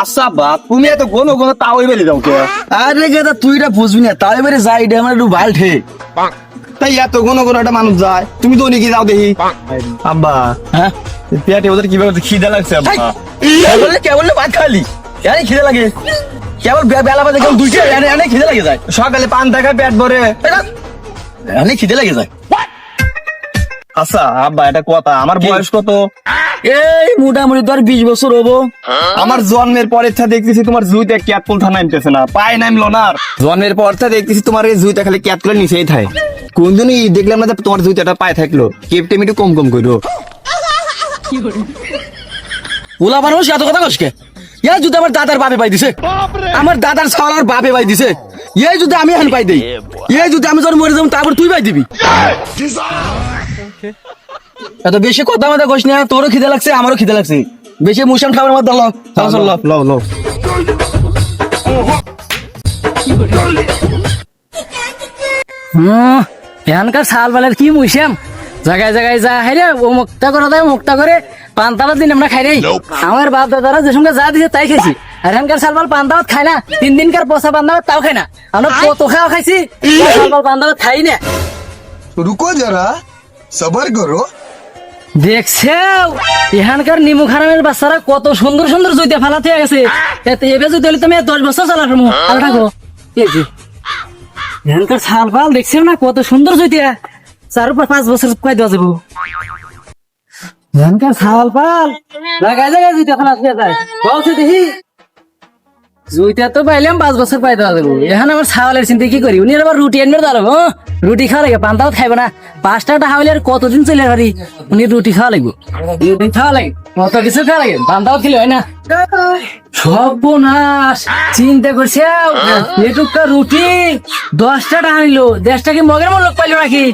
আচ্ছা বা তুমি এত গোনো গোনো তাও বেলে যাও কে? আরে গেদা তুই এটা বুঝবি না তাই এবারে যাই এটা আমার একটু ভালো ঠে। তাই এত গোনো গোনো একটা মানুষ যায় তুমি তো নাকি যাও দেখি। আব্বা হ্যাঁ? পেটে ওদের কীভাবে খিদে লাগছে আব্বা। কেবল কেবল ভাত খালি? এনে খিদে লাগে। কেবল বেলা বাজে কেবল দুইটা এনে এনে খিদে লাগে যায়। সকালে পান দেখা পেট ভরে। এনে খিদে লাগে যায়। আচ্ছা আব্বা এটা কথা আমার বয়স কত? এই মোটামুটি তোর বিশ বছর হব। আমার জন্মের পরের থা দেখতেছি তোমার জুইতে ক্যাটপুল থা নামতেছে না। পায়ে নামলো না। জন্মের পর থা দেখতেছি তোমার এই জুইতে খালি ক্যাটপুলের নিচেই থাকে কোনদিনই দেখলাম না তোমার জুইতে পায়ে থাকল। কেপটেম একটু কম কম করো ওলা মানুষ এত কথা কসকে এই যদি আমার দাদার বাপে পাই দিছে। আমার দাদার ছাওয়ার বাপে পাই দিছে। এই যদি আমি এখন পাই দেই। এই যদি আমি তোর মরে যাব তারপর তুই পাই দিবি। এত বেশি কথা আমাদের কইস না তোরও খিদে লাগছে আমারও খিদে লাগছে। বেশি মুসাম খাবার হ্যাঁ, এখানকার কি মুসাম জায়গায় জায়গায় যা ও মুক্তা করে দেয় মুক্তা করে দিন আমরা খাই নাই আমার বাপ দাদারা যে সঙ্গে যা দিছে তাই খাইছি আর এখানকার শালবাল পান্তাবাদ খায় না তিন দিনকার পচা পান্তাবাদ তাও খায় না। আমরা কত খাওয়া খাইছি শালবাল পান্তাবাদ খাই না। রুকো যারা সবার করো। দেখছে এখানকার নিমু খারামের বাচ্চারা কত সুন্দর সুন্দর জুইতে ফালাতে গেছে। এবে যদি হলে তুমি দশ বছর চালার আর থাকো। এখানকার ছাল পাল দেখছে না কত সুন্দর জুইতে? চার উপর পাঁচ বছর কয় দেওয়া যাব? এখানকার ছাল পাল। জায়গায় জায়গায় জুইতে ফালাতে যায়। বলছে দেখি। জুইটা তো পাইলাম পাঁচ বছর পাই দেওয়া যাব এখন আমার ছাওয়ালের চিন্তা কি করি? উনি আবার রুটি আনবে দাঁড়াবো রুটি খাওয়া লাগে পান্তাও খাইবে না। পাঁচটা টাকা হইলে আর কতদিন চলে পারি? উনি রুটি খাওয়া লাগবে। রুটি খাওয়া লাগে কত কিছু খাওয়া লাগে পান্তাও খেলে হয় না। সর্বনাশ চিন্তা করছে এটুকা রুটি, দশটা টাকা নিল দেশটা কি মগের মূল্য পাইলো নাকি?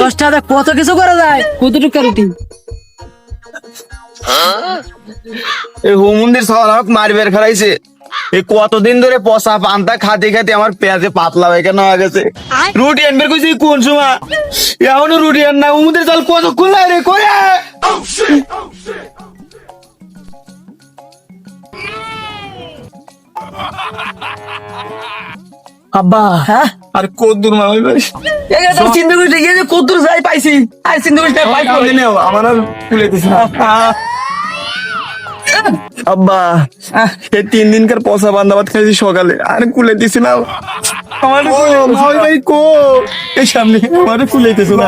দশটা কত কিছু করা যায়? কত টুকা রুটি? এই হুমুন্দির সবার আমাকে মারবের খেলাইছে এই কতদিন ধরে পচা পান্তা খাতে খাতে আমার পেঁয়াজে পাতলা কেন হয়ে গেছে? রুটি আনবে কইছি কোন সময়? এখনও রুটি আন না হুমুন্দির চাল কত খুললাই রে করে আব্বা হ্যাঁ? আর কত দূর মামাই ভাই তোর চিন্তা এই কত দূর যাই পাইছি আর চিন্তা না পাইছি। নেও আমার আর কুলেতেছে না। আব্বা এই তিন দিনকার পচা বান্দাবাদ খাইছি সকালে আর কুলে দিছি না। আমার মামাই ভাই কো? এই সামনে আমার না।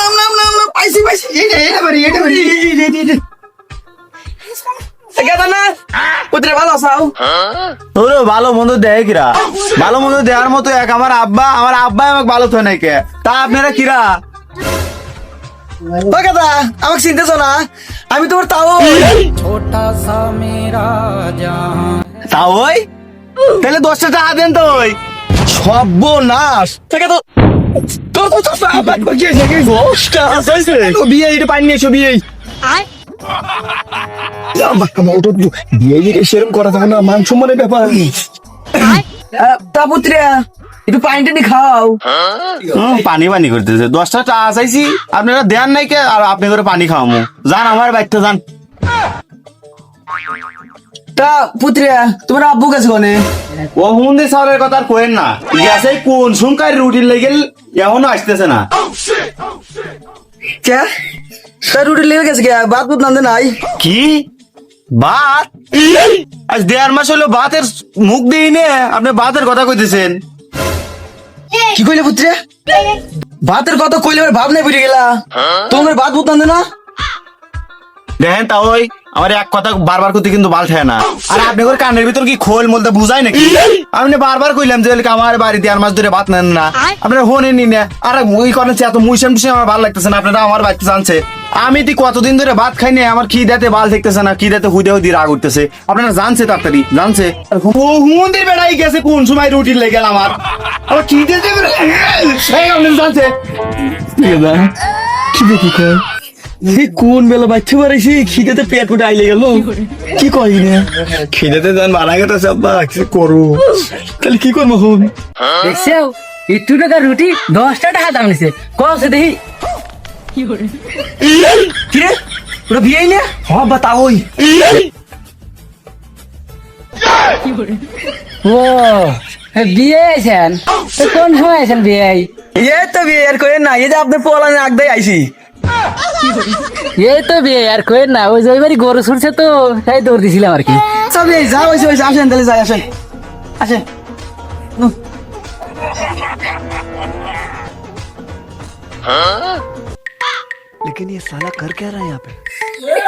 নাম নাম নাম পাইছি পাইছি। বাড়ি বাড়ি কেদা না পুত্রে ভালো আসাও ওরে ভালো মন্দ দেয় কিরা? ভালো মন্দ দেওয়ার মতো এক আমার আব্বা আমার আব্বা আমাকে ভালো তো নাই তা আপনারা কিরা? কেদা আমাকে চিনতেছ না? আমি তোমার তাও তা ওই? তাহলে দশটা টাকা দেন তো ওই। সর্বনাশ। থেকে তো তোর তো দশটা বিয়ে এটা পানি বিয়ে। কামা ওটো বিয়ে গিয়ে সেরকম করা যাবে না মান সম্মানের ব্যাপার তা পুত্রে একটু পানি টানি খাও। পানি পানি করতেছে। দশটা টাকা চাইছি আপনারা দেন নাই কে? আর আপনি করে পানি খাওয়ামো। যান আমার বাড়িতে যান। তা পুত্রে তোমার আব্বু গেছে কোনে? ও হুমন্দি সালের কথা আর কোয়েন না। গেছে কোন সংখ্যার রুটির লেগে এখনও আসতেছে না। কে? তা রুটি লেগে গেছে কে? বাদ বুত নান্দে নাই? কি? ভাত? আজ দেড় মাস হলো ভাতের মুখ দিই নে আপনি ভাতের কথা কইতেছেন। কি কইলে পুত্রে? ভাতের কথা কইলে ভাব নাই বুঝে গেলা। তোমার ভাত বুত না? দেখেন তা ওই আমার এক কথা বারবার করতে কিন্তু বাল ঠায় না। আর আপনি করে কানের ভিতর কি খোল বলতে বুঝাই নাকি? আপনি বারবার কইলাম যে আমার বাড়িতে আর মাস ধরে ভাত নেন না। আপনারা হোনে নি না। আর ওই করেন এত মুইসাম টুসাম আমার ভালো লাগতেছে না, আপনারা আমার বাড়িতে জানছে। আমি তুই কতদিন ধরে ভাত খাই না, আমার কি দেতে বাল দেখতেছে না, কি দেতে হুদে হুদি রাগ উঠতেছে। আপনারা জানছে তাড়াতাড়ি, জানছে? হুমন্দির বেড়াই গেছে কোন সময় রুটি লেগে গেল আমার আমার কি দেতে জানছে। কি দেখি কয়? কোন বেলা বাচ্চা বাড়াইছি খিদেতে পেট উঠে আইলে গেল। কি কই না খিদেতে যান মারা গেছে আব্বা কিছু করু। তাহলে কি করব হুন দেখছ একটু টাকা রুটি দশটা টাকা দাম নিছে। কছে দেখি। কি রে? ওটা বিয়ে নে হ্যাঁ বাতা ওই। ও এ বিয়ে আছেন তো কোন সময় আছেন বিয়ে? এই তো বিয়ে আর করে না এই যে আপনার পোলা দেয় আইছি। এই তো বিয়ে আর কই না ওই যে ওইবারই গরু ছুটছে তো তাই দৌড় দিছিলাম আর কি। সব এই যা হয়েছে হয়েছে আসেন তাহলে যাই আসেন। আসেন।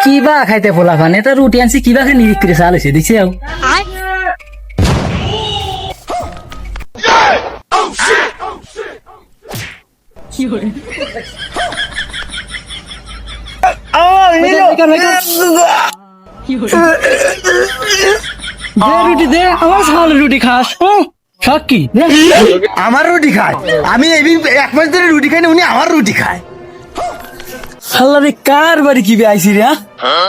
কি বা খাইতে পোলা ফানে তো রুটি আনছি কি বা খাই নিরিখ করে চাল হয়েছে দিছি আও। দে রুটি দে আমার রুটি খাস হুম, শখ কি? দে। আমার রুটি খায়। আমি এই এক মাস ধরে রুটি খাই না উনি আমার রুটি খায়। সাল্লা রে কার বাড়ি কি আইছি রে হ্যাঁ?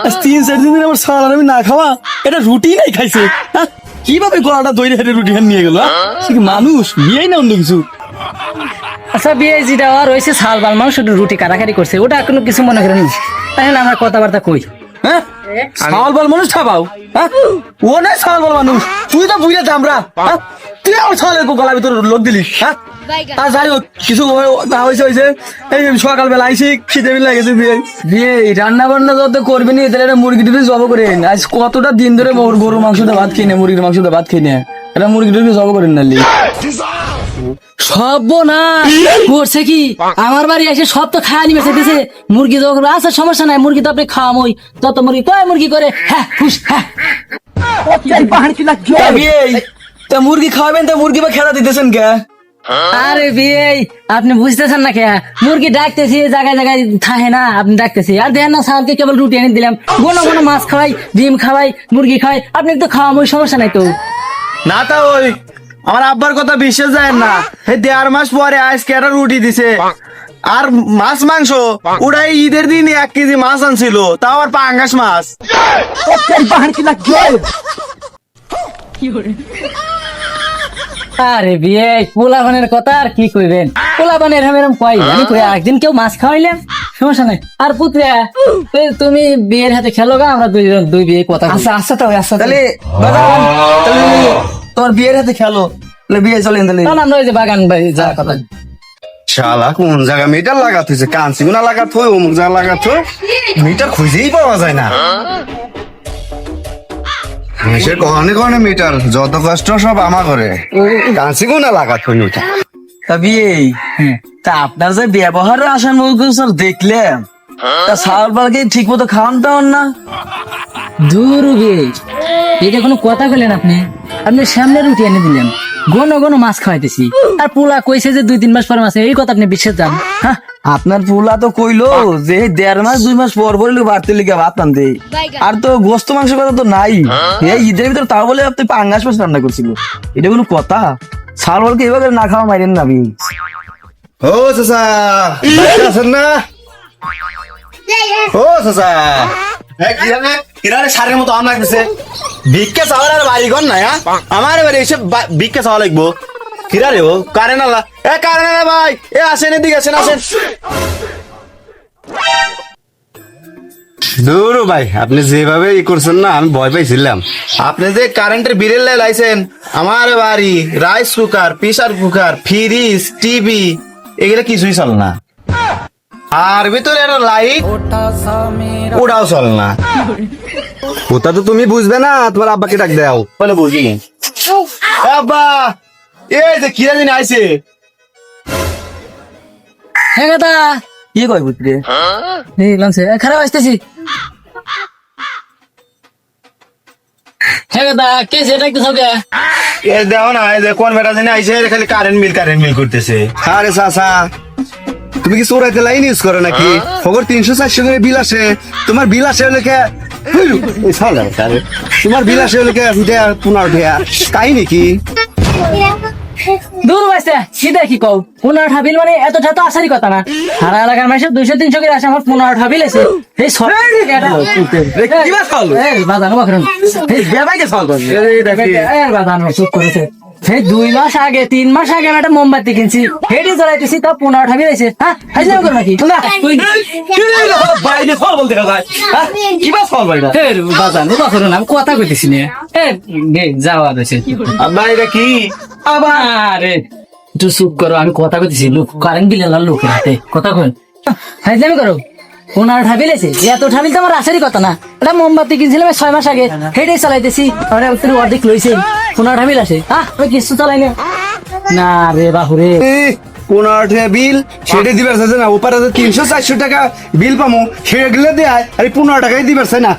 আজ তিন চার দিন আমার সাল আমি না খাওয়া এটা রুটি নাই খাইছে হ্যাঁ? কীভাবে গলাটা দইরে হেঁটে রুটি খান নিয়ে গেল হ্যাঁ? মানুষ? বিয়েই না অন্য কিছু? আচ্ছা বিয়ে যেটা আর হয়েছে ছাল বাল মানুষ শুধু রুটি কাটাকাটি করছে ওটা কোনো কিছু মনে করেন? তাহলে আমার কথাবার্তা কই? হ্যাঁ? সাল বল মানুষ খাবাও হ্যাঁ? ও না সাল বল মানুষ। তুই তো বুঝে আমরা। হ্যাঁ? তুই আমার সালের গলা ভিতরে লোক দিলি। হ্যাঁ? আর যাই হোক কিছু হয়েছে হয়েছে। এই সকালবেলা আইসি খিদে মিলে গেছে বিয়ে। বিয়ে রান্না বান্না যত করবি নি তাহলে মুরগি টুরগি জব করে আজ কতটা দিন ধরে গরুর মাংসটা ভাত খেয়ে নে মুরগির মাংসটা ভাত খেয়ে নে। এটা মুরগি টুরগি জব করে নালি। সব না করছে কি? আমার বাড়ি এসে সব তো খায় নি দিছে। মুরগি তো আচ্ছা সমস্যা নাই মুরগি তো আপনি খাওয়ামই। তত মুরগি কয় মুরগি করে হ্যাঁ খুশ হ্যাঁ। তা মুরগি খাওয়াবেন তা মুরগি বা খেলা দিতেছেন কে? আরে বিয়ে আপনি বুঝতেছেন না কে? মুরগি ডাকতেছি জায়গায় জায়গায় থাকে না আপনি ডাকতেছি। আর দেখেন না সালকে কেবল রুটি এনে দিলাম। কোনো কোনো মাছ খাওয়াই ডিম খাওয়াই মুরগি খাওয়াই আপনি তো খাওয়ামই সমস্যা নাই তো। না তা ওই আমার আব্বার কথা বিশ্বাস যায় না। হে দেড় মাস পরে আজকে একটা রুটি দিছে। আর মাছ মাংস ওটাই ঈদের দিন এক কেজি মাছ আনছিল। তাও আর পাঙ্গাস মাছ। আরে বিয়ে পোলাবানের কথা আর কি কইবেন? পোলাবানের আমি এরকম কই আমি কই একদিন কেউ মাছ খাওয়াইলাম সমস্যা নাই। আর পুত্রিয়া তুই- তুমি বিয়ের হাতে খেলো গা আমরা দুই দুই বিয়ে কথা। আচ্ছা আচ্ছা তাহলে আচ্ছা তাহলে তোমার বিয়ের হাতে খেলো। বিয়ে চলে আমরা ওই যে বাগান বাড়ি যা। কথা। শালা কোন জায়গা মিটার লাগাত হয়েছে? কাঞ্চিগুনা লাগাত হয় অমুক জায়গা লাগাত হয়। মিটার খুঁজেই পাওয়া যায় না। সে কখনে কখনে মিটার যত কষ্ট সব আমা করে কাঞ্চিগুনা লাগাত হয় মিটার। তা বিয়ে? তা আপনার যে ব্যবহারে আসার মুখ স্যার দেখলেন। তা সাল পালকে ঠিক মতো খাওয়ান টাওয়ান না দূর এটা কোনো কথা বললেন আপনি? আপনি সামনে রুটি এনে দিলেন। গনো গনো মাছ খাওয়াইতেছি। আর পোলা কইছে যে দুই তিন মাস পরে মাছ এই কথা আপনি বিশ্বাস যান হ্যাঁ? আপনার ফুলা তো কইলো যে দেড় মাস দুই মাস পর পর বাড়তে লিখে ভাত আনতে আর তো গোস্ত মাংস কথা তো নাই। এই ঈদের ভিতরে তাও বলে আপনি পাঙ্গাস মাছ রান্না করছিল। এটা কোনো কথা? সাল বলকে এভাবে না খাওয়া মাইরেন না আমি। ও চাচা আছেন না? ও চাচা। কিরানে কিরানে সারের মতো আম লাগতেছে। ভিক্ষা চাওয়ার আর বাড়ি ঘর নাই হ্যাঁ? আমার এবারে এসে ভিক্ষা চাওয়া লাগবো। কিরারে ও? কারে নালা এ কারে নালা ভাই। এ আসেন এদিকে আসেন আসেন। দূর ভাই আপনি যেভাবে ই করছেন না আমি ভয় পাইছিলাম। আপনি যে কারেন্টের বিলের লাই লাইছেন আমার বাড়ি rice cooker pressure cooker fridge TV এগুলো কিছুই চল না। আর ভিতরে একটা লাইট ওটাও চল না। ওটা তো তুমি বুঝবে না তোমার আব্বাকে ডাক দাও। বলে বুঝি। আব্বা এই যে কিরা দিন আইছে। হ্যাঁ দাদা কি কয় বুঝলে? এই লামছে খারাপ আসতেছি। হ্যাঁ দাদা কে সেটা একটু সবে এ দেখো না এই যে কোন বেটা দিন আইছে খালি কারেন্ট মিল কারেন্ট মিল করতেছে। আরে চাচা তুমি কি চোরাইতে লাইন ইউজ করো নাকি? খবর তিনশো চারশো করে বিল আসে। তোমার বিল আসে লেখে তোমার বিল আসে লেখে পুনর ঠেয়া কাই নাকি দূর বাইছে সিধা কি কও? পনেরো ঠাবিল মানে এতটা তো আসারই কথা না। সারা এলাকার মাসে দুইশো তিনশো করে আসে আমার পনেরো ঠাবিল আছে এই সব বাজানো বাজানো চুপ করেছে। সেই দুই মাস আগে তিন মাস আগে আমি একটা মোমবাতি কিনছি। হেঁটে জ্বলাইতেছি তা পনেরো ঠাবি রয়েছে হ্যাঁ হাইলে করো নাকি? না বাইরে ফল বলতে যায় হ্যাঁ? কি বাস ফল বাইরে? ফের বাজান ও বাজার না আমি কথা কইতেছি না। এ গে যাওয়া রয়েছে আব্বা এটা কি? আরে একটু চুপ করো আমি কথা কইতেছি লোক কারেন্ট বিল এলার লোকের হাতে। কথা কই। হাইজলামি করো? পনেরো ঠাবি লেছে এত ঠাবি তো আমার আসারই কথা না। এটা মোমবাতি কিনছিলাম ছয় মাস আগে। হেঁটে চালাইতেছি। আমার অর্ধেক লইছে। পনেরো ঠাবি আছে? আহ আমি কিছু চালাই না। না রে বাহুরে পনেরো টাকা বিল সেটা দিবার চাইছে না ওপারে যে তিনশো চারশো টাকা বিল পামো সেটা গেলে দেয় আর পনেরো টাকাই দিবার চাই না।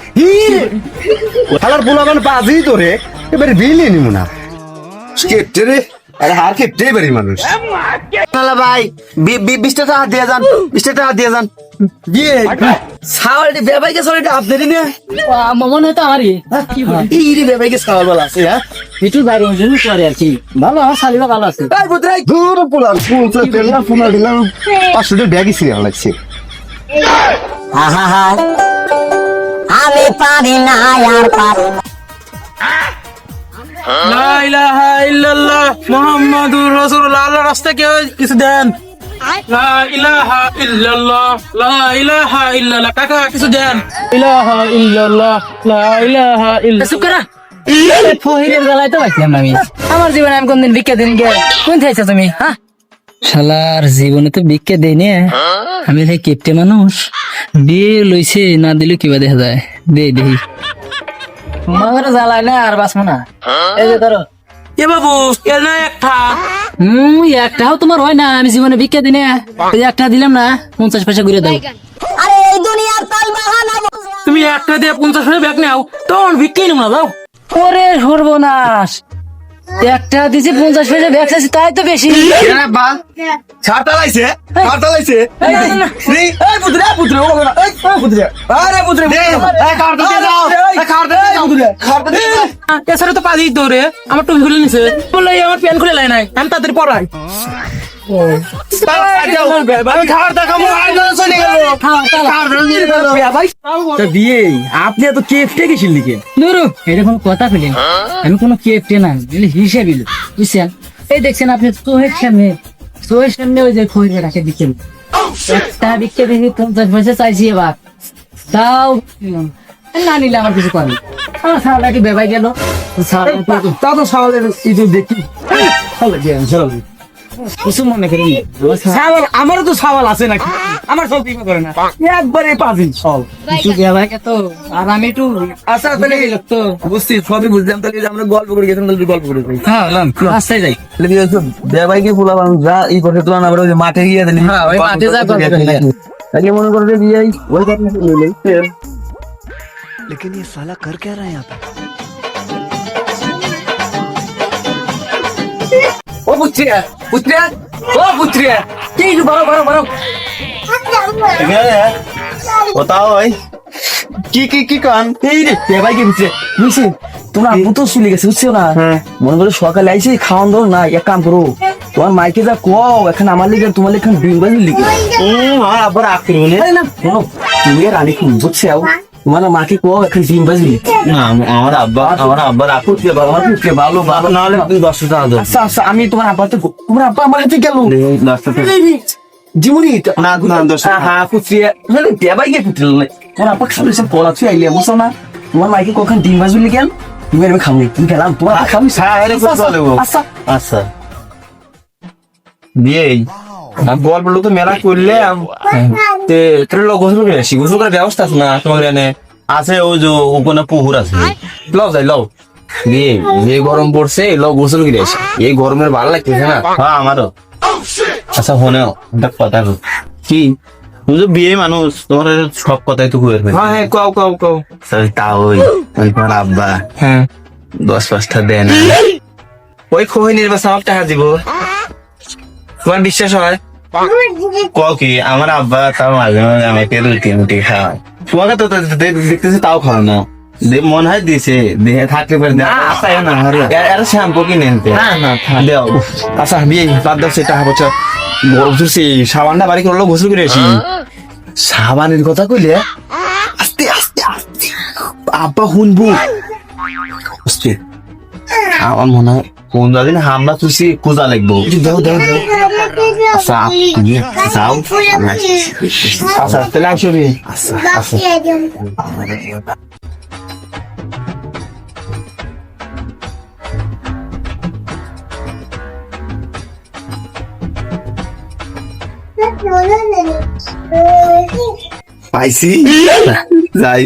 খালার পোলাবান বাজেই তো রে এবারে বিলই নিমু না। কেটে রে। আরে হার কেটে পারি মানুষ। নালা ভাই বি- বি- বিশটা টাকা দিয়ে যান বিশটা টাকা দিয়ে যান। বিয়ে সাওয়ালটি বেবাইকে সরিটা আপনারই না মনে হয় তো আমারই এই রে বেবাইকে সাওয়াল বলা আছে হ্যাঁ? একটু বাইরে জন্য করে আর কি। ভালো আমার শালিরা ভালো আছে। এই বুদ্রাই দূর পোলা পৌঁছে দিলাম পনেরো দিলাম। পাঁচশো টাকা ব্যাগই ছিঁড়ে লাগছে। আহা আমি পারি না আর পারি না। লা ইলাহা ইল্লাল্লাহ মুহাম্মাদুর রাসূলুল্লাহ। আল্লাহর রাস্তা কেউ কিছু দেন। লা ইলাহা ইল্লাল্লাহ লা ইলাহা ইল্লাল্লাহ। কাকা কিছু দেন। ইলাহা ইল্লাল্লাহ লা ইলাহা ইল্লাল্লাহ। ফহিরের গলায় তো পাইছিলাম আমি। আমার জীবনে আমি কোনদিন ভিক্ষা দিন গে। কোন থাইছো তুমি হ্যাঁ? শালার জীবনে তো ভিক্ষা দেয়নি আমি সেই কেপটে মানুষ বিয়ে লইছে না দিলে কিবা দেখা যায়। দে দেহি জ্বালায় না আর বাঁচবো না। এই যে ধরো। এ বাবু এ না একটা। হুম একটাও তোমার হয় না আমি জীবনে ভিক্ষা দিনে এই একটা দিলাম না পঞ্চাশ পয়সা ঘুরে দাও। আরে এই দুনিয়ার তাল বাহানা তুমি একটা দিয়ে পঞ্চাশ পয়সা ব্যাগ নাও তখন ভিক্ষাই নেব না দাও ওরে সর্বনাশ। একটা দিছি পঞ্চাশ পয়সা ব্যাগ আছে তাই তো বেশি। বা ছাড় তালাইছে ছাড় তালাইছে। এই, এই, না, এই বুদ্রা বুদ্রা ও না। এই আরে দিয়ে যাও। এছাড়া তো পাজি দৌড়ে আমার টুপি খুলে নিছে। বলে আমার প্যান্ট খুলে লাই নাই। আমি তাদের পড়াই আমি খাওয়ার দেখাবো চলে গেল। বিয়ে আপনি এত কেফটে গেছিল নাকি? নুরু এরকম কথা পেলেন আমি কোনো না হিসেবে বুঝছেন? এই দেখছেন আপনি চোহের সামনে চোহের সামনে ওই যে খৈরে রাখে দিচ্ছেন একটা বিকে দেখি পঞ্চাশ পয়সা চাইছি এবার। তাও না নিলে আমার কিছু করে আমার বেবাই গেল? তা তো ইদু দেখি। কিছু মনে করি সাওয়াল আমারও তো সাওয়াল আছে নাকি? আমার সব বিমা করে না। একবারে পাঁচিল সব। কিছু তো? আর আমি একটু আচ্ছা তাহলে তো। বুঝছি সবই বুঝলাম। তাহলে আমরা গল্প করে গেছিলাম তাহলে গল্প করে যাই হ্যাঁ রাস্তায় যাই। দেবাইকে ফুলা যা ই করে তোলা না ওই মাঠে গিয়ে দিলি হ্যাঁ, ওই মাঠে যা করে। তাকে মনে করে যে বিয়াই ওই কথা লই লই ও পুত্রিয়া পুত্রিয়া ও পুত্রিয়া কি বড় বড় বড় কোথাও ওই কি কি কি কান? এই রে দেবাইকে পুত্রিয়া বুঝছি তোমরা আব্বু তো গেছে বুঝছ না? মনে করে সকালে আইসি খাওয়ান দাও না এক কাম করো। তোমার মাইকে যা কও এখন আমার লিগে তোমার লিগে ডিম বাজি লিগে। আমার আবার বলে না। তুমি আর রানী খুব বুঝছ। তোমার মাকে কও এখন ডিম বাজি না আমার আব্বা আমার আব্বার বাবা আমার পুত্রিয়া ভালো বাবা না হলে দশটা টাকা দাও আচ্ছা আচ্ছা আমি তোমার আব্বা তো তোমার আব্বা আমার হাতে গেল দশটা টাকা জীবনী না না দশ হ্যাঁ হ্যাঁ পুত্রিয়া মানে দেবাই গে পুত্রিয়া নাই তোমার আব্বা খালি সে পড়া তুই আইলে বুঝছ না তোমার মাইকে কখন ডিম বাজি লিগেন তুমি আমি খাব তুমি খেলাম তোমার খাবি হ্যাঁ এর করে চলে আচ্ছা আচ্ছা দিয়ে গল্প তো মেলা করলাম তে তোর লোক গোসল করে আসি গোসল করার ব্যবস্থা আছে না? তোমার এনে আছে ওই যে ওখানে পুকুর আছে। লও যাই লও। দিয়ে যে গরম পড়ছে লও গোসল করে আসি। এই গরমের ভালো লাগতেছে না? হ্যাঁ আমারও। আচ্ছা ফোনে একটা কথা কি? তুমি তো বিয়ে মানুষ তোমার সব কথাই তো কুয়ের হ্যাঁ হ্যাঁ কও কও কও। তা ওই ওই তোমার আব্বা। হ্যাঁ। দশ পাঁচটা দেন ওই খোহে নির্বাচন আমার টাকা দিব। তোমার বিশ্বাস হয়? ক আমার আব্বা তাও মাঝে মাঝে আমাকে রুটি মুটি খাওয়ায়। তোমাকে তো দেখতেছি তাও খাও না। মনে হয় দিছে। দেহে থাকতে পারে। না এর শ্যাম্পু কিনে আনতে। না না দেও। আচ্ছা বিয়ে বাদ দাও সেটা হচ্ছে বলছি সাবানটা বাড়ি করল গোসল করে আসি। সাবানের কথা কইলে আস্তে আস্তে আস্তে। আব্বা শুনব। আমার মনে হয় কোন দিন হামলা তুই কুজা লাগবো। দেও দেও দেও। আচ্ছা তুমি যাও আচ্ছা তাহলে আসবি আচ্ছা আচ্ছা পাইছি যাই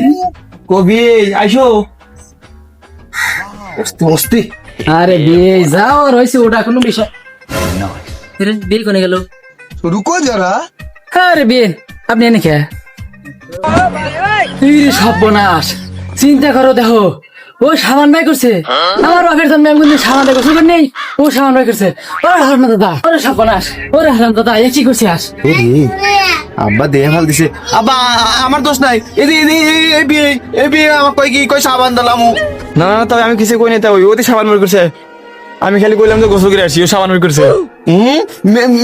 কবি আইসো অস্তি অস্তি আরে বিয়ে যাও হয়েছে ওটা কোনো বিষয় রে বিয়ে কোনে গেল? রুকো যারা। আরে বিয়ে? আপনি এনে খেয়া। ইরে সর্বনাশ। চিন্তা করো দেখো ও সামান ভাই করছে। আমার বাপের জন্য আমি কিন্তু সামান ভাই করছে নেই। ও সামান ভাই করছে। ওরে হারাম দাদা ওরে সর্বনাশ। ওরে হারাম দাদা এ কি করছে আস আব্বা দেহ ভালো দিছে। আব্বা আমার দোষ নাই। এদি এদি এ বিয়ে এ বিয়ে আমার কই কি কই সামান দিলাম। না না তাই আমি কিছু কই নাই তাই ওই ওতে সাবান মার করছে। আমি খালি কইলাম যে গোসল করে আসছি ও সাবান মরে করছে। হুম?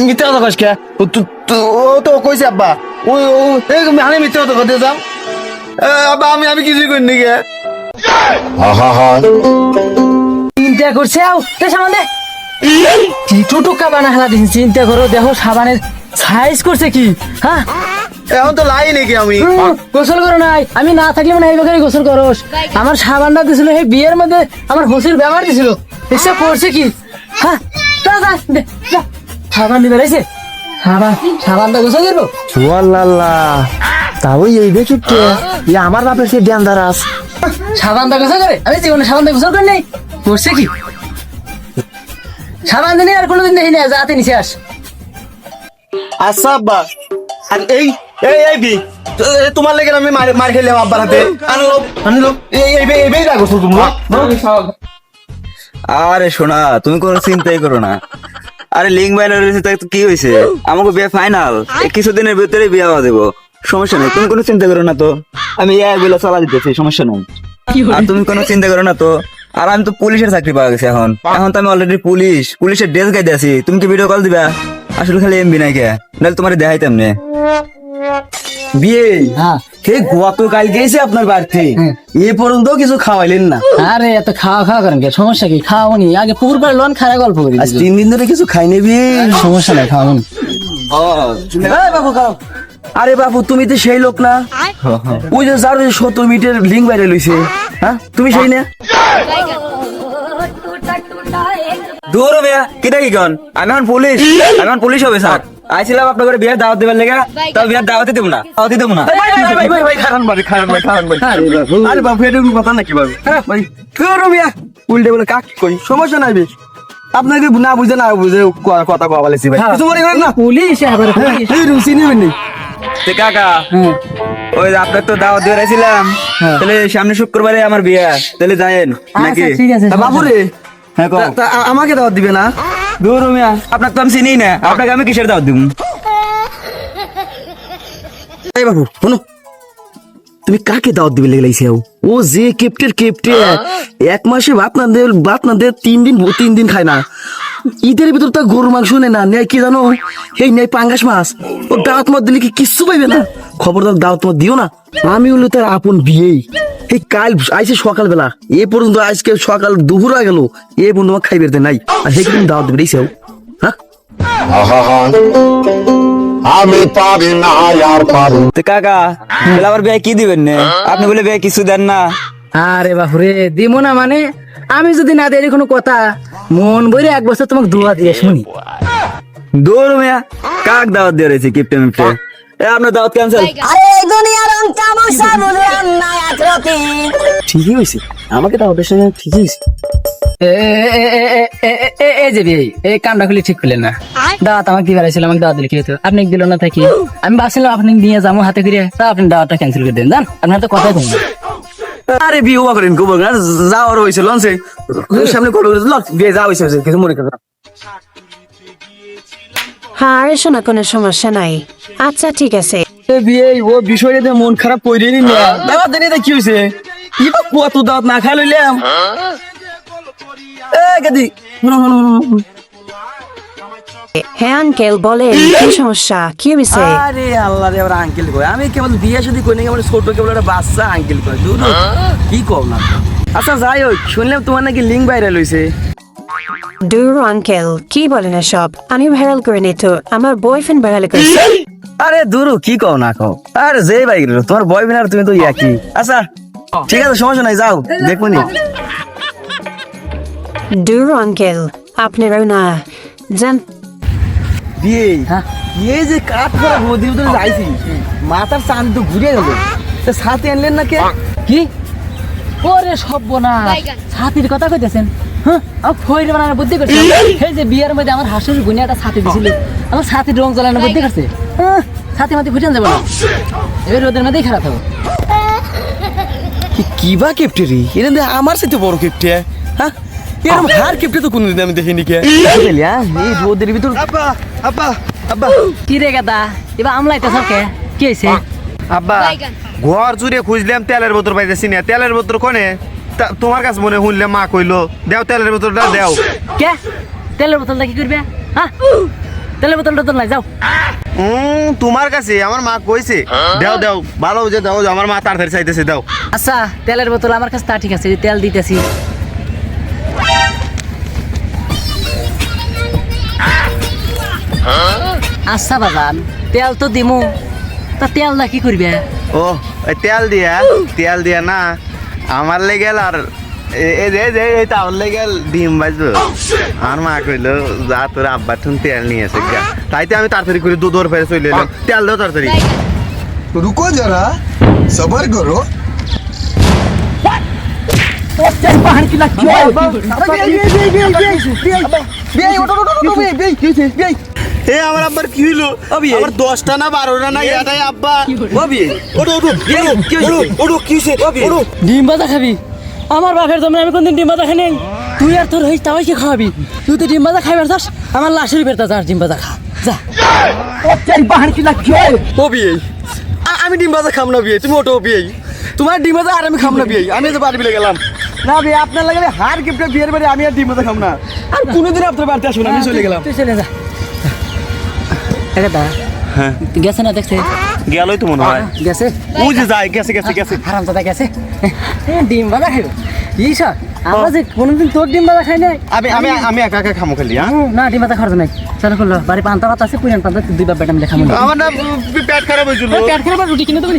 মিথ্যা কথা কইস কে? ও তো তো- ও তো কইছে আব্বা। ও ও এই আমি মিথ্যা কথা কইতে যাও আব্বা আমি আমি কিছুই করিনি কে? চিন্তা করছে আও? তে সাবান দে। কি টুটুকা বানা হেলা দিন চিন্তা করো দেখো সাবানের সাইজ করছে কি হ্যাঁ? এখন তো লাই নাকি আমি। গোসল করো নাই। আমি না থাকলে মানে এইভাবে গোসল করোস। আমার সাবানটা দিছিল সেই বিয়ের মধ্যে আমার হোসির ব্যবহার দিছিল। এসব করছে কি হ্যাঁ সাবান দিবে রয়েছে সাবান সাবানটা তাও এই ই আমার বাপের সে ধ্যান দারাস সাবানটা গোসল করে আমি জীবনে সাবানটা করি নাই করছে কি সাবান দিনে আর কোনোদিন দেখি না যাতে নিচে আস আচ্ছা আব্বা আর এই এই এই বি তোমার লেগে আমি মার মার খেলাম আব্বার হাতে আনলো আনলো এই এই বে- এই রাখো তোমরা আরে শোনা তুমি কোনো চিন্তাই করো না। আরে লিঙ্ক বাইনার রয়েছে তাই কি হয়েছে? আমাকে বিয়ে ফাইনাল কিছুদিনের ভিতরে বিয়ে হওয়া দেবো। সমস্যা নেই তুমি কোনো চিন্তা করো না তো। আমি এক বেলা চালা দিতেছি সমস্যা নেই। আর তুমি কোনো চিন্তা করো না তো। আর আমি তো পুলিশের চাকরি পাওয়া গেছে এখন। এখন তো আমি অলরেডি পুলিশ। পুলিশের ড্রেস গাইতে আছি। তুমি কি ভিডিও কল দিবা? আসলে খালি এমবি নাই কে নাহলে তোমার দেখাই তেমনি বিয়ে? হ্যাঁ। হে গতকাল গেছে আপনার বাড়িতে? এ পর্যন্ত কিছু খাওয়াইলেন না। আরে এত খাওয়া খাওয়া করেন সমস্যা কি? খাওয়ানি আগে পুকুর পাড়ে লোন খারাপ গল্প করি আজ তিন দিন ধরে কিছু খাই নেবি সমস্যা নাই খাওয়ানি এই বাবু খাও। আরে বাবু তুমি তো সেই লোক না? ওই যে যার সত্তর মিটার লিঙ্ক বাইরে লইছে। হ্যাঁ? তুমি সেই না? দূর মিয়া কিটা কি কন? আমি এখন পুলিশ। আমি এখন পুলিশ হবে স্যার। আইছিলাম আপনার করে বিয়ের দাওয়াত দেবার লেগে তাও বিয়ের দাওয়াতই দেবো না দাওয়াতই দেবো না। ভাই ভাই ভাই খারান বাড়ি খারান ভাই খারান ভাই আরে বাবু। এটা কথা নাকি বাবু? ভাই করো মিয়া? উল্টে বলে কাক কই? সমস্যা নাই বেশ। আপনাকে না বুঝে না বুঝে কথা কওয়া বলেছি ভাই। কিছু মনে করেন না? পুলিশ এবারে পুলিশ। এই রুচি নেবেন নি? তে কাকা ওই যে আপনার তো দাওয়াত দিয়ে রাখছিলাম তাহলে সামনে শুক্রবারে আমার বিয়ে তাহলে যায়েন নাকি? আচ্ছা ঠিক আছে তা বাবু রে হ্যাঁ কও। তা- তা আ- আমাকে দাওয়াত দিবে না? দূর মিয়া আপনার তো আমি চিনি না আপনাকে আমি কিসের দাওয়াত দিব এই বাবু শোনো তুমি কাকে দাওয়াত দিবে লেগে ও যে কেপ্টের কেপ্টে। এক মাসে ভাত না দে ভাত না দে তিন দিন তিন দিন খায় না। ঈদের ভিতর তা গরু মাংস নেয় না নেয় কি জানো? এই নেয় পাঙ্গাস মাছ। ও দাওয়াত মত দিলে কি কিচ্ছু পাইবে না? খবরদার দাওয়াত মত দিও না। আমি হলো তার আপন বিয়েই এই কাল আইসে সকালবেলা। এ পর্যন্ত আজকে সকাল দুপুর হয়ে গেল। এ পর্যন্ত খাইবে নাই। আর সেই দাওয়াত দিবে হ্যাঁ? আমি পারি না আর পারি তো কাকা তাহলে আবার বিয়ে কি দিবেন না? আপনি বলে বিয়ে কিছু দেন না। আরে বাপুরে দিমো না মানে? আমি যদি না দেরি কোনো কথা মন বইরে এক বছর তোমাকে দোয়া দিয়ে শুনি। দৌড় মেয়া কাক দাওয়াত দিয়ে রয়েছে মিপ্টে? এ আপনার দাওয়াত ক্যান্সেল আরে দুনিয়ার রং তামাশা বুঝলাম না আজ ঠিকই হইছে। আমাকে দাওয়াত সঙ্গে ঠিকই হইছে। এই যে বিয়ে এই কামটা খুলে ঠিক করলেন না। দাওয়াত আমাকে দিবার ছিল আমাকে দাওয়াত দিলে কি হতো আপনি দিল না থাকি? আমি বাসিলাম আপনি নিয়ে যাব হাতে করে তা আপনি দাওয়াতটা ক্যান্সেল করে দেন জান? আপনার তো কথাই কম। আরে বিয়ে ওয়া করেন গোবর না যাওয়ার হয়েছে লঞ্চে। সামনে করব লঞ্চ বিয়ে যাওয়া হয়েছে হয়েছে, কিছু মনে করেন হ্যাঁ আরে শোনা কোনো সমস্যা নাই। আচ্ছা ঠিক আছে। বিয়ে ও বিষয়টাতে মন খারাপ নি। দাওয়াত কি হয়েছে? কি বা কত দাওয়াত না খাই লইলাম? এ গাদি। হ্যাঁ আঙ্কেল বলেন কি সমস্যা? কি হয়েছে আরে আল্লাহ রে আঙ্কেল কয়। আমি কেবল বিয়ে শাদী করি না কেবল ছোট কেবল একটা বাচ্চা আঙ্কেল কয়। দূর কি কও না? আচ্ছা যাই হোক শুনলাম তোমার নাকি লিঙ্ক বাইরে লইছে দূর আঙ্কেল কি বলেন সব আমি ভাইরাল করে নি তো আমার বয়ফ্রেন্ড ভাইরাল করেছে। আরে দুরু কি কও না কও। আরে যে ভাই তোমার বয়ফ্রেন্ড আর তুমি তো একই। আচ্ছা ঠিক আছে সমস্যা নাই যাও দেখব নি। দূর আঙ্কেল। আপনারাও না। জান বিয়ে এই যে কাঠ করা নদীর ভিতরে যাইছি মাথার চাঁদ তো ঘুরে গেল। তা সাথে আনলেন না কে? কি? ওরে সব না ছাতির কথা কইতেছেন? হ্যাঁ? আমার ফইর বানানোর বুদ্ধি করছে। এই যে বিয়ের মধ্যে আমার হাসুর গুনে একটা ছাতি দিছিল। আমার ছাতির রং জ্বালানোর বুদ্ধি করছে। হ্যাঁ, ছাতি মাতি ফুটান যাবে না। এবার রোদের মধ্যেই খারাপ হবে। কি বা কেপটে রে এর আমার সাথে বড় কেপটে হ্যাঁ? এরকম হার কেপটে তো কোনদিন আমি দেখিনি কে? হ্যাঁ এই রোদের ভিতর আব্বা আব্বা আব্বা। কি রে গাদা? এবার আমলাইতে সবকে কি আব্বা ঘর জুড়ে খুঁজলাম তেলের বোতল পাইতেছি না। তেলের বোতল কোনে? তোমার কাছে মনে শুনলে মা কইলো দেও তেলের বোতলটা দেও। কে? তেলের বোতলটা কি করবে? হ্যাঁ? তেলের বোতল টোতল নাই যাও। তোমার কাছে আমার মা কইছে দেও দেও ভালো যে দাও আমার মা তাড়াতাড়ি চাইতেছে দাও। আচ্ছা তেলের বোতল আমার কাছে তা ঠিক আছে তেল দিতেছি। আচ্ছা বাজান তেল তো দিমু তা তেল না কি করবে ও তেল দিয়া তেল দিয়া না আমার লেগেল আর তাহলে লেগে ডিম বাজবো আর মা কইল যা তোর আব্বার ঠুন তেল নিয়ে এসে তাইতে আমি তাড়াতাড়ি করে দুধ ওর ফেরে চলে এলাম তেল দাও তাড়াতাড়ি রুকো যারা সবার করো কি এ আমার আব্বার কি হইল? আমার দশটা না বারোটা না এটাই আব্বা। ওটো ওটো ওটো ওটো কি হইছে? ওটো ডিম ভাজা খাবি? আমার বাপের তোমরা আমি কোনদিন ডিম ভাজা খাই নাই। তুই আর তোর হইস তাই কি খাওয়াবি। তুই তো ডিম ভাজা খাইবার চাস আমার লাশের বেরতা চাস ডিম ভাজা খা। যা। ও বিয়ে আমি ডিম ভাজা খাম না বিয়ে তুমি ওটো বিয়ে তোমার ডিম ভাজা আর আমি খাম না বিয়ে আমি তো বাড়ি বিলে গেলাম। না বিয়ে আপনার লাগালে হার গিফটে বিয়ের বাড়ি আমি আর ডিম ভাজা খাম না। আর কোনোদিন আপনার বাড়িতে আসব না আমি চলে গেলাম। তুই চলে যা। দা। হ্যাঁ। গেছে না দেখছে? গেলই তো মনে হয়। গেছে। ও যে যায় গেছে গেছে গেছে। হারাম দাদা গেছে। ডিম ভাজা খাইব। ঈশা আমরা যে কোনোদিন তোর ডিম খাই নাই। আমি আমি আমি একা একা খামো খালি হ্যাঁ? না ডিম ভাজা খাওয়ার নাই চলো করল বাড়ি পান্তা ভাত আছে পুরান পান্তা দুই বাপ বেটা মিলে আমার না পেট খারাপ হয়েছিল। পেট খারাপ রুটি কিনে দেবো